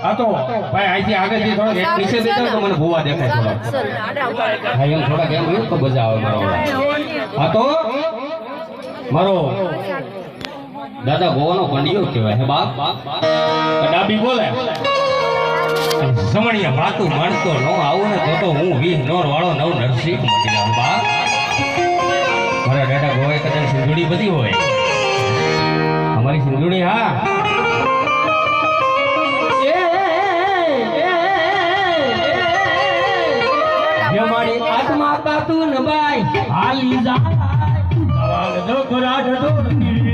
આ તો ભાઈ અહીંથી આગળથી થોડોક એક નીચે બેઠો તો મને ભૂવા દેખાય થોડો એમ થોડાક એમ તો મજા આવે મારો તો? મારો. દાદા ગોવાનો પંડિયો કહેવાય હે બાપ ડાબી બોલે સમણીયા માતું માણતો નો આવું ને તો તો હું વીર નોર વાળો નવ નરસિંહ મટી જાઉં બાપ મારા દાદા ગોવાએ કદાચ સિંધુડી બધી હોય અમારી સિંધુડી હા મારી આત્મા તું ન હાલી જાય દોખરા ઢોળ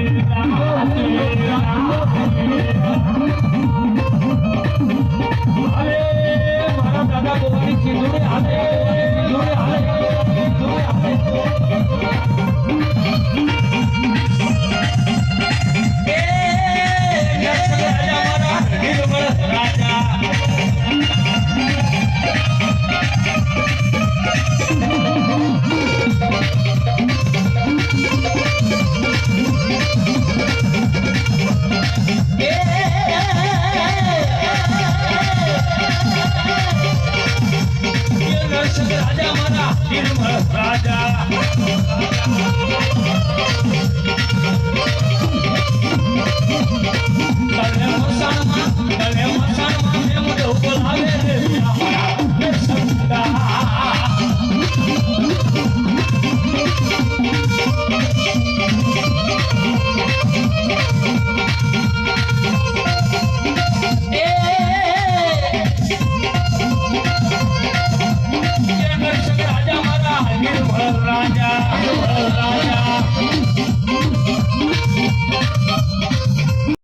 राजा मरा निर्मल राजा